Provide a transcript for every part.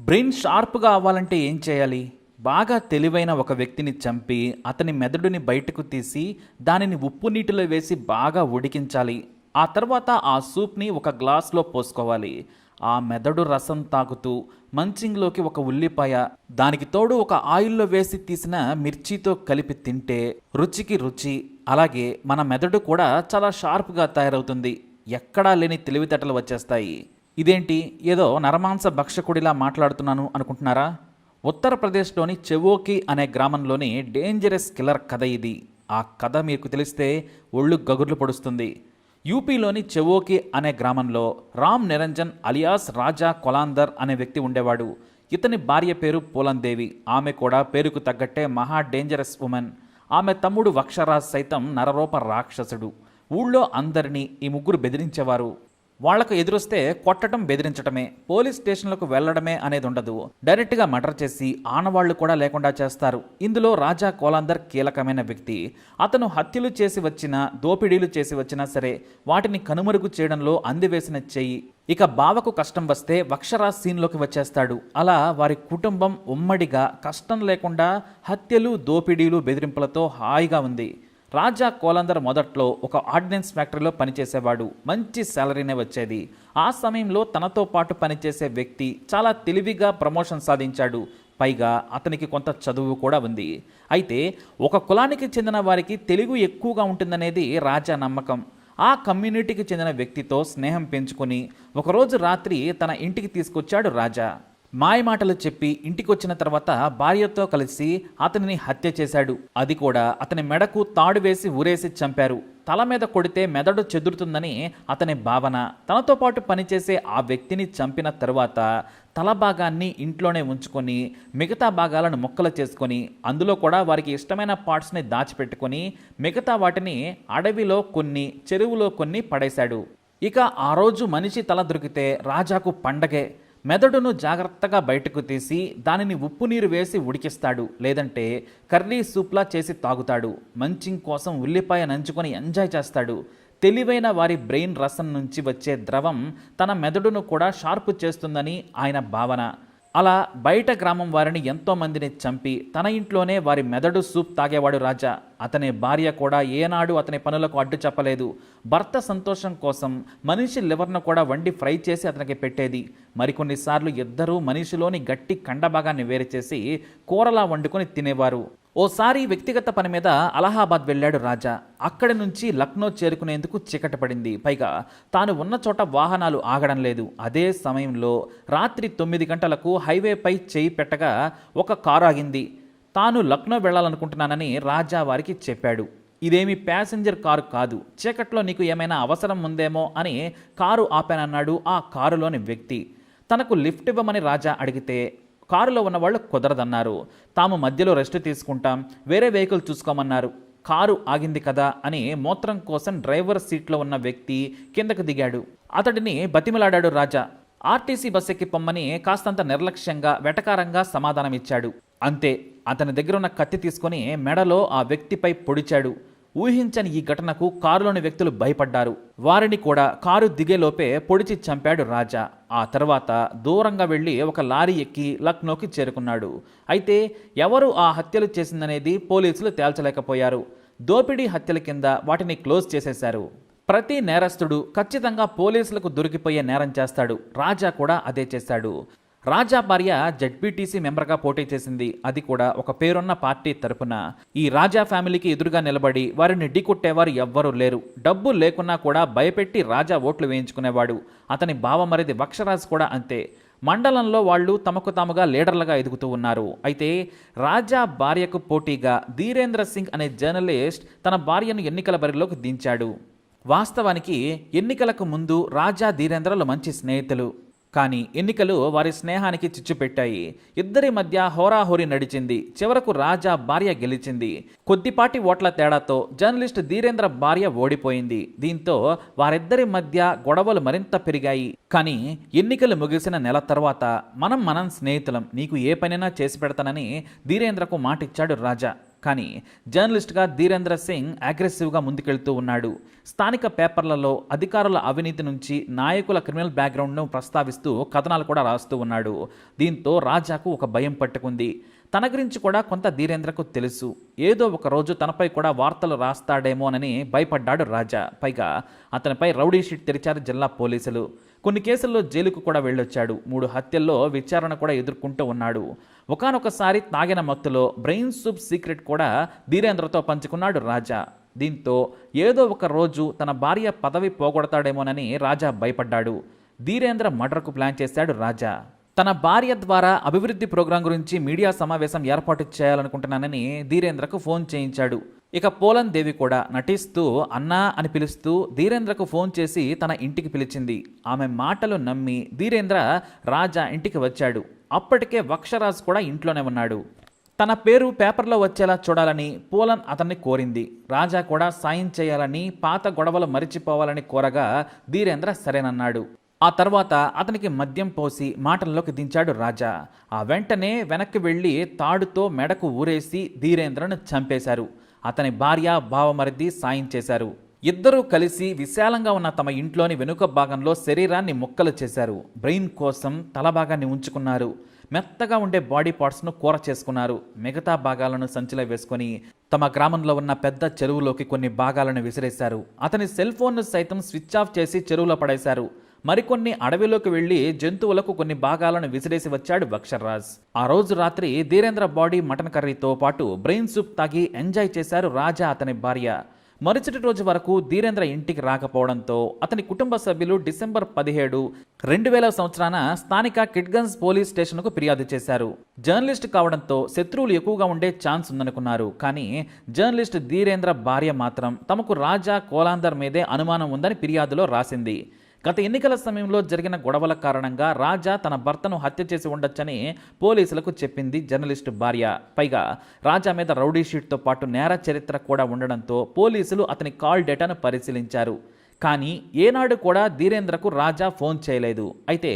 Brain షార్ప్గా అవ్వాలంటే ఏం చేయాలి? బాగా తెలివైన ఒక వ్యక్తిని చంపి అతని మెదడుని బయటకు తీసి దానిని ఉప్పు నీటిలో వేసి బాగా ఉడికించాలి. ఆ తర్వాత ఆ సూప్ని ఒక గ్లాస్లో పోసుకోవాలి. ఆ మెదడు రసం తాగుతూ మంచింగ్లోకి ఒక ఉల్లిపాయ దానికి తోడు ఒక ఆయిల్లో వేసి తీసిన మిర్చితో కలిపి తింటే రుచికి రుచి. అలాగే మన మెదడు కూడా చాలా షార్ప్గా తయారవుతుంది. ఎక్కడా లేని తెలివితేటలు వచ్చేస్తాయి. ఇదేంటి? ఏదో నరమాంస భక్షకుడిలా మాట్లాడుతున్నాను అనుకుంటున్నారా? ఉత్తరప్రదేశ్లోని చెవోకి అనే గ్రామంలోని డేంజరస్ కిల్లర్ కథ ఇది. ఆ కథ మీకు తెలిస్తే ఒళ్ళు గగుర్లు పొడుస్తుంది. యూపీలోని చెవోకి అనే గ్రామంలో రామ్ నిరంజన్ అలియాస్ రాజా కొలాందర్ అనే వ్యక్తి ఉండేవాడు. ఇతని భార్య పేరు పూలందేవి. ఆమె కూడా పేరుకు తగ్గట్టే మహా డేంజరస్ ఉమెన్. ఆమె తమ్ముడు వక్షరాజ్ సైతం నరరూప రాక్షసుడు. ఊళ్ళో అందరినీ ఈ ముగ్గురు బెదిరించేవారు. వాళ్ళకు ఎదురొస్తే కొట్టడం బెదిరించటమే పోలీస్ స్టేషన్లకు వెళ్ళడమే అనేది ఉండదు. డైరెక్ట్గా మర్డర్ చేసి ఆనవాళ్ళు కూడా లేకుండా చేస్తారు. ఇందులో రాజా కోలాందర్ కీలకమైన వ్యక్తి. అతను హత్యలు చేసి వచ్చిన దోపిడీలు చేసి వచ్చినా సరే వాటిని కనుమరుగు చేయడంలో అందివేసిన చెయ్యి ఇక బావకు కష్టం వస్తే వక్షరాజ్ సీన్లోకి వచ్చేస్తాడు. అలా వారి కుటుంబం ఉమ్మడిగా కష్టం లేకుండా హత్యలు దోపిడీలు బెదిరింపులతో హాయిగా ఉంది. రాజా కోలందర్ మొదట్లో ఒక ఆర్డినెన్స్ ఫ్యాక్టరీలో పనిచేసేవాడు. మంచి శాలరీనే వచ్చేది. ఆ సమయంలో తనతో పాటు పనిచేసే వ్యక్తి చాలా తెలివిగా ప్రమోషన్ సాధించాడు. పైగా అతనికి కొంత చదువు కూడా ఉంది. అయితే ఒక కులానికి చెందిన వారికి తెలుగు ఎక్కువగా ఉంటుందనేది రాజా నమ్మకం. ఆ కమ్యూనిటీకి చెందిన వ్యక్తితో స్నేహం పెంచుకొని ఒకరోజు రాత్రి తన ఇంటికి తీసుకొచ్చాడు రాజా. మాయ మాటలు చెప్పి ఇంటికొచ్చిన తర్వాత భార్యతో కలిసి అతనిని హత్య చేశాడు. అది కూడా అతని మెడకు తాడు వేసి ఊరేసి చంపారు. తల మీద కొడితే మెదడు చెదురుతుందని అతని భావన. తనతో పాటు పనిచేసే ఆ వ్యక్తిని చంపిన తరువాత తల భాగాన్ని ఇంట్లోనే ఉంచుకొని మిగతా భాగాలను మొక్కలు చేసుకొని అందులో కూడా వారికి ఇష్టమైన పార్ట్స్ని దాచిపెట్టుకొని మిగతా వాటిని అడవిలో కొన్ని చెరువులో కొన్ని పడేశాడు. ఇక ఆ రోజు మనిషి తల దొరికితే రాజాకు పండగే. మెదడును జాగ్రత్తగా బయటకు తీసి దానిని ఉప్పు నీరు వేసి ఉడికిస్తాడు లేదంటే కర్రీ సూప్లా చేసి తాగుతాడు. మంచింగ్ కోసం ఉల్లిపాయ నంచుకొని ఎంజాయ్ చేస్తాడు. తెలివైన వారి బ్రెయిన్ రసం నుంచి వచ్చే ద్రవం తన మెదడును కూడా షార్ప్ చేస్తుందని ఆయన భావన. అలా బయట గ్రామం వారిని ఎంతో మందిని చంపి తన ఇంట్లోనే వారి మెదడు సూప్ తాగేవాడు రాజా. అతని భార్య కూడా ఏనాడు అతని పనులకు అడ్డు చెప్పలేదు. భర్త సంతోషం కోసం మనిషి లివర్ను కూడా వండి ఫ్రై చేసి అతనికి పెట్టేది. మరికొన్నిసార్లు ఇద్దరూ మనిషిలోని గట్టి కండభాగాన్ని వేరు చేసి కూరలా వండుకొని తినేవారు. ఓసారి వ్యక్తిగత పని మీద అలహాబాద్ వెళ్ళాడు రాజా. అక్కడి నుంచి లక్నో చేరుకునేందుకు చీకటి పడింది. పైగా తాను ఉన్న చోట వాహనాలు ఆగడం లేదు. అదే సమయంలో రాత్రి తొమ్మిది గంటలకు హైవేపై చేయి పెట్టగా ఒక కారు ఆగింది. తాను లక్నో వెళ్ళాలనుకుంటున్నానని రాజా వారికి చెప్పాడు. ఇదేమి ప్యాసింజర్ కారు కాదు. చీకట్లో నీకు ఏమైనా అవసరం ఉందేమో అని కారు ఆపానన్నాడు ఆ కారులోని వ్యక్తి. తనకు లిఫ్ట్ ఇవ్వమని రాజా అడిగితే కారులో ఉన్న వాళ్ళు కుదరదన్నారు. తాము మధ్యలో రెస్ట్ తీసుకుంటాం వేరే వెహికల్ చూసుకోమన్నారు. కారు ఆగింది కదా అని మూత్రం కోసం డ్రైవర్ సీట్లో ఉన్న వ్యక్తి కిందకు దిగాడు. అతడిని బతిమలాడాడు రాజా. ఆర్టీసీ బస్ ఎక్కి పొమ్మని కాస్తంత నిర్లక్ష్యంగా వెటకారంగా సమాధానమిచ్చాడు. అంతే అతని దగ్గరున్న కత్తి తీసుకొని మెడలో ఆ వ్యక్తిపై పొడిచాడు. ఊహించని ఈ ఘటనకు కారులోని వ్యక్తులు భయపడ్డారు. వారిని కూడా కారు దిగేలోపే పొడిచి చంపాడు రాజా. ఆ తర్వాత దూరంగా వెళ్ళి ఒక లారీ ఎక్కి లక్నోకి చేరుకున్నాడు. అయితే ఎవరు ఆ హత్యలు చేసిందనేది పోలీసులు తేల్చలేకపోయారు. దోపిడీ హత్యల కింద వాటిని క్లోజ్ చేసేశారు. ప్రతి నేరస్తుడు ఖచ్చితంగా పోలీసులకు దొరికిపోయే నేరం చేస్తాడు. రాజా కూడా అదే చేశాడు. రాజా భార్య జడ్బీటీసీ మెంబర్గా పోటీ చేసింది. అది కూడా ఒక పేరున్న పార్టీ తరపున. ఈ రాజా ఫ్యామిలీకి ఎదురుగా నిలబడి వారిని ఢీకొట్టేవారు ఎవ్వరూ లేరు. డబ్బు లేకున్నా కూడా భయపెట్టి రాజా ఓట్లు వేయించుకునేవాడు. అతని బావమరిది వక్షరాజ్ కూడా అంతే. మండలంలో వాళ్ళు తమకు తాముగా లీడర్లుగా ఎదుగుతూ ఉన్నారు. అయితే రాజా భార్యకు పోటీగా ధీరేంద్ర సింగ్ అనే జర్నలిస్ట్ తన భార్యను ఎన్నికల బరిలోకి దించాడు. వాస్తవానికి ఎన్నికలకు ముందు రాజా ధీరేంద్రలు మంచి స్నేహితులు. కానీ ఎన్నికలు వారి స్నేహానికి చిచ్చుపెట్టాయి ఇద్దరి మధ్య హోరాహోరి నడిచింది. చివరకు రాజా భార్య గెలిచింది. కొద్దిపాటి ఓట్ల తేడాతో జర్నలిస్ట్ ధీరేంద్ర భార్య ఓడిపోయింది. దీంతో వారిద్దరి మధ్య గొడవలు మరింత పెరిగాయి. కానీ ఎన్నికలు ముగిసిన నెల తర్వాత మనం మనం స్నేహితులం నీకు ఏ పనైనా చేసి పెడతానని ధీరేంద్రకు మాటిచ్చాడు రాజా. కానీ జర్నలిస్ట్గా ధీరేంద్ర సింగ్ అగ్రెసివ్గా ముందుకెళ్తూ ఉన్నాడు. స్థానిక పేపర్లలో అధికారుల అవినీతి నుంచి నాయకుల క్రిమినల్ బ్యాక్గ్రౌండ్ను ప్రస్తావిస్తూ కథనాలు కూడా రాస్తూ ఉన్నాడు. దీంతో రాజాకు ఒక భయం పట్టుకుంది. తన గురించి కూడా కొంత ధీరేంద్రకు తెలుసు. ఏదో ఒక రోజు తనపై కూడా వార్తలు రాస్తాడేమోనని భయపడ్డాడు రాజా. పైగా అతనిపై రౌడీ షీట్ తెరిచారు జిల్లా పోలీసులు. కొన్ని కేసుల్లో జైలుకు కూడా వెళ్ళొచ్చాడు. మూడు హత్యల్లో విచారణ కూడా ఎదుర్కొంటూ ఉన్నాడు. ఒకానొకసారి తాగిన మత్తులో బ్రెయిన్ సూప్ సీక్రెట్ కూడా ధీరేంద్రతో పంచుకున్నాడు రాజా. దీంతో ఏదో ఒక రోజు తన భార్య పదవి పోగొడతాడేమోనని రాజా భయపడ్డాడు. ధీరేంద్ర మర్డర్కు ప్లాన్ చేశాడు రాజా. తన భార్య ద్వారా అభివృద్ధి ప్రోగ్రాం గురించి మీడియా సమావేశం ఏర్పాటు చేయాలనుకుంటున్నానని ధీరేంద్రకు ఫోన్ చేయించాడు. ఇక పోలన్ దేవి కూడా నటిస్తూ అన్నా అని పిలుస్తూ ధీరేంద్రకు ఫోన్ చేసి తన ఇంటికి పిలిచింది. ఆమె మాటలు నమ్మి ధీరేంద్ర రాజా ఇంటికి వచ్చాడు. అప్పటికే వక్షరాజ్ కూడా ఇంట్లోనే ఉన్నాడు. తన పేరు పేపర్లో వచ్చేలా చూడాలని పోలన్ అతన్ని కోరింది. రాజా కూడా సాయం చేయాలని పాత గొడవలు మరిచిపోవాలని కోరగా ధీరేంద్ర సరేనన్నాడు. ఆ తర్వాత అతనికి మద్యం పోసి మాటల్లోకి దించాడు రాజా. ఆ వెంటనే వెనక్కి వెళ్ళి తాడుతో మెడకు ఊరేసి ధీరేంద్రను చంపేశారు. అతని భార్య భావమరిది సాయం చేశారు. ఇద్దరూ కలిసి విశాలంగా ఉన్న తమ ఇంట్లోని వెనుక భాగంలో శరీరాన్ని ముక్కలు చేశారు. బ్రెయిన్ కోసం తల భాగాన్ని ఉంచుకున్నారు. మెత్తగా ఉండే బాడీ పార్ట్స్ను కూర చేసుకున్నారు. మిగతా భాగాలను సంచిలో వేసుకొని తమ గ్రామంలో ఉన్న పెద్ద చెరువులోకి కొన్ని భాగాలను విసిరేశారు. అతని సెల్ ఫోన్ను సైతం స్విచ్ ఆఫ్ చేసి చెరువులో పడేశారు. మరికొన్ని అడవిలోకి వెళ్ళి జంతువులకు కొన్ని భాగాలను విసిరేసి వచ్చాడు బక్షర్రాజ్ ఆ రోజు రాత్రి ధీరేంద్ర బాడీ మటన్ కర్రీతో పాటు బ్రెయిన్ సూప్ తాగి ఎంజాయ్ చేశారు రాజా అతని భార్య. మరుసటి రోజు వరకు ధీరేంద్ర ఇంటికి రాకపోవడంతో అతని కుటుంబ సభ్యులు డిసెంబర్ పదిహేడు రెండు వేల సంవత్సరాన స్థానిక కిడ్గన్స్ పోలీస్ స్టేషన్కు ఫిర్యాదు చేశారు. జర్నలిస్ట్ కావడంతో శత్రువులు ఎక్కువగా ఉండే ఛాన్స్ ఉందనుకున్నారు. కానీ జర్నలిస్ట్ ధీరేంద్ర భార్య మాత్రం తమకు రాజా కోలాందర్ మీదే అనుమానం ఉందని ఫిర్యాదులో రాసింది. గత ఎన్నికల సమయంలో జరిగిన గొడవల కారణంగా రాజా తన భర్తను హత్య చేసి ఉండొచ్చని పోలీసులకు చెప్పింది జర్నలిస్టు భార్య. పైగా రాజా మీద రౌడీ షీట్తో పాటు నేర చరిత్ర కూడా ఉండడంతో పోలీసులు అతని కాల్ డేటాను పరిశీలించారు. కానీ ఏనాడు కూడా ధీరేంద్రకు రాజా ఫోన్ చేయలేదు. అయితే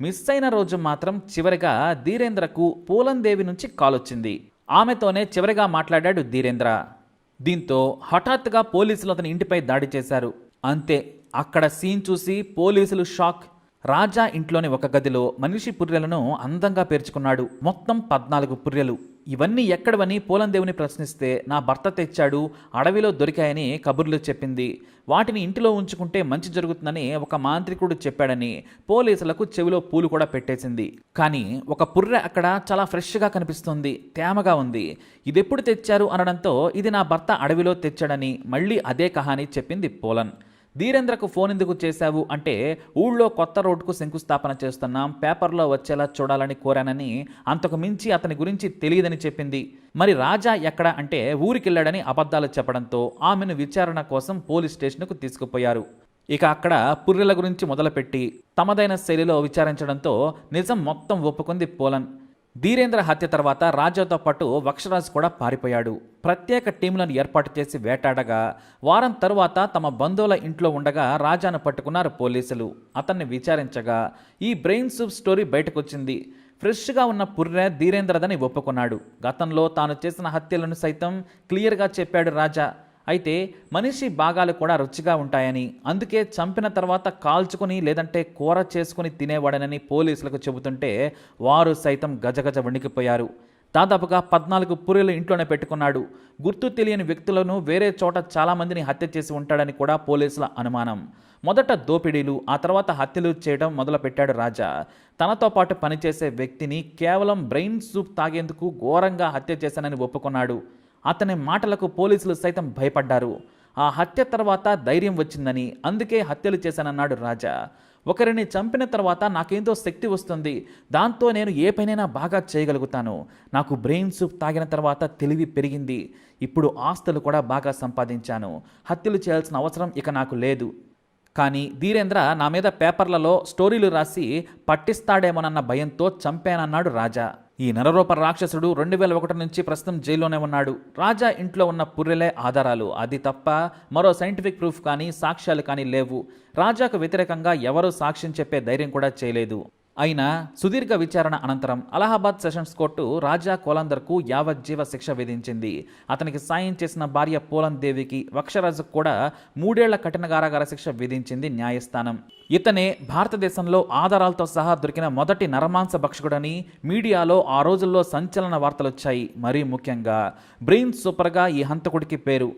మిస్ అయిన రోజు మాత్రం చివరిగా ధీరేంద్రకు పూలందేవి నుంచి కాల్ వచ్చింది. ఆమెతోనే చివరిగా మాట్లాడాడు ధీరేంద్ర. దీంతో హఠాత్తుగా పోలీసులు అతని ఇంటిపై దాడి చేశారు. అంతే అక్కడ సీన్ చూసి పోలీసులు షాక్. రాజా ఇంట్లోని ఒక గదిలో మనిషి పుర్రెలను అందంగా పేర్చుకున్నాడు. మొత్తం పద్నాలుగు పుర్రెలు. ఇవన్నీ ఎక్కడవని పోలందేవుని ప్రశ్నిస్తే నా భర్త తెచ్చాడు అడవిలో దొరికాయని కబుర్లు చెప్పింది. వాటిని ఇంటిలో ఉంచుకుంటే మంచి జరుగుతుందని ఒక మాంత్రికుడు చెప్పాడని పోలీసులకు చెవిలో పూలు కూడా పెట్టేసింది. కానీ ఒక పుర్రె అక్కడ చాలా ఫ్రెష్గా కనిపిస్తుంది తేమగా ఉంది. ఇదెప్పుడు తెచ్చారు అనడంతో ఇది నా భర్త అడవిలో తెచ్చాడని మళ్ళీ అదే కహాని చెప్పింది పోలన్ ధీరేంద్రకు ఫోన్ ఎందుకు చేశావు? అంటే ఊళ్ళో కొత్త రోడ్డుకు శంకుస్థాపన చేస్తున్నాం పేపర్లో వచ్చేలా చూడాలని కోరానని అంతకు మించి అతని గురించి తెలియదని చెప్పింది. మరి రాజా ఎక్కడ అంటే ఊరికెళ్ళాడని అబద్ధాలు చెప్పడంతో ఆమెను విచారణ కోసం పోలీస్ స్టేషన్కు తీసుకుపోయారు. ఇక అక్కడ పుర్రెల గురించి మొదలుపెట్టి తమదైన శైలిలో విచారించడంతో నిజం మొత్తం ఒప్పుకుంది పోలన్. ధీరేంద్ర హత్య తర్వాత రాజాతో పాటు వక్షరాజ్ కూడా పారిపోయాడు. ప్రత్యేక టీంలను ఏర్పాటు చేసి వేటాడగా వారం తరువాత తమ బంధువుల ఇంట్లో ఉండగా రాజాను పట్టుకున్నారు పోలీసులు. అతన్ని విచారించగా ఈ బ్రెయిన్ సూప్ స్టోరీ బయటకొచ్చింది. ఫ్రెష్గా ఉన్న పుర్రె ధీరేంద్రదని ఒప్పుకున్నాడు. గతంలో తాను చేసిన హత్యలను సైతం క్లియర్గా చెప్పాడు రాజా. అయితే మనిషి భాగాలు కూడా రుచిగా ఉంటాయని అందుకే చంపిన తర్వాత కాల్చుకుని లేదంటే కూర చేసుకుని తినేవాడనని పోలీసులకు చెబుతుంటే వారు సైతం గజగజ వణికిపోయారు. దాదాపుగా పద్నాలుగు పురులు ఇంట్లోనే పెట్టుకున్నాడు. గుర్తు తెలియని వ్యక్తులను వేరే చోట చాలామందిని హత్య చేసి ఉంటాడని కూడా పోలీసుల అనుమానం. మొదట దోపిడీలు ఆ తర్వాత హత్యలు చేయడం మొదలుపెట్టాడు రాజా. తనతో పాటు పనిచేసే వ్యక్తిని కేవలం బ్రెయిన్ సూప్ తాగేందుకు ఘోరంగా హత్య చేశానని ఒప్పుకున్నాడు. అతని మాటలకు పోలీసులు సైతం భయపడ్డారు. ఆ హత్య తర్వాత ధైర్యం వచ్చిందని అందుకే హత్యలు చేశానన్నాడు రాజా. ఒకరిని చంపిన తర్వాత నాకేందో శక్తి వస్తుంది. దాంతో నేను ఏ పనైనా బాగా చేయగలుగుతాను. నాకు బ్రెయిన్ సూప్ తాగిన తర్వాత తెలివి పెరిగింది. ఇప్పుడు ఆస్తులు కూడా బాగా సంపాదించాను. హత్యలు చేయాల్సిన అవసరం ఇక నాకు లేదు. కానీ ధీరేంద్ర నా మీద పేపర్లలో స్టోరీలు రాసి పట్టిస్తాడేమోనన్న భయంతో చంపానన్నాడు రాజా. ఈ నరరూప రాక్షసుడు రెండు వేల ఒకటి నుంచి ప్రస్తుతం జైల్లోనే ఉన్నాడు. రాజా ఇంట్లో ఉన్న పుర్రెలే ఆధారాలు. అది తప్ప మరో సైంటిఫిక్ ప్రూఫ్ కానీ సాక్ష్యాలు కానీ లేవు. రాజాకు వ్యతిరేకంగా ఎవరూ సాక్ష్యం చెప్పే ధైర్యం కూడా చేయలేదు. అయినా సుదీర్ఘ విచారణ అనంతరం అలహాబాద్ సెషన్స్ కోర్టు రాజా కోలందర్కు యావజ్జీవ శిక్ష విధించింది. అతనికి సాయం చేసిన భార్య పోలన్ దేవికి వక్షరాజుకు కూడా మూడేళ్ళ కఠిన కారాగార శిక్ష విధించింది న్యాయస్థానం. ఇతనే భారతదేశంలో ఆధారాలతో సహా దొరికిన మొదటి నరమాంస భక్షకుడని మీడియాలో ఆ రోజుల్లో సంచలన వార్తలొచ్చాయి. మరీ ముఖ్యంగా బ్రెయిన్ సూపర్గా ఈ హంతకుడికి పేరు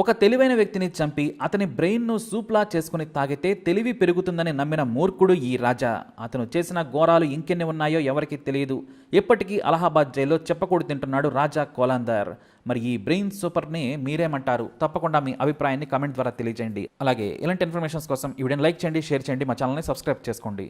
ఒక తెలివైన వ్యక్తిని చంపి అతని బ్రెయిన్ను సూప్లా చేసుకుని తాగితే తెలివి పెరుగుతుందని నమ్మిన మూర్ఖుడు ఈ రాజా. అతను చేసిన ఘోరాలు ఇంకెన్ని ఉన్నాయో ఎవరికీ తెలియదు. ఇప్పటికీ అలహాబాద్ జైల్లో చెప్పకూడు తింటున్నాడు రాజా కోలాందర్. మరి ఈ బ్రెయిన్ సూపర్ని మీరేమంటారు? తప్పకుండా మీ అభిప్రాయాన్ని కమెంట్ ద్వారా తెలియజేయండి. అలాగే ఇలాంటి ఇన్ఫర్మేషన్స్ కోసం ఈ వీడియోని లైక్ చేయండి షేర్ చేయండి మా ఛానల్ని సబ్స్క్రైబ్ చేసుకోండి.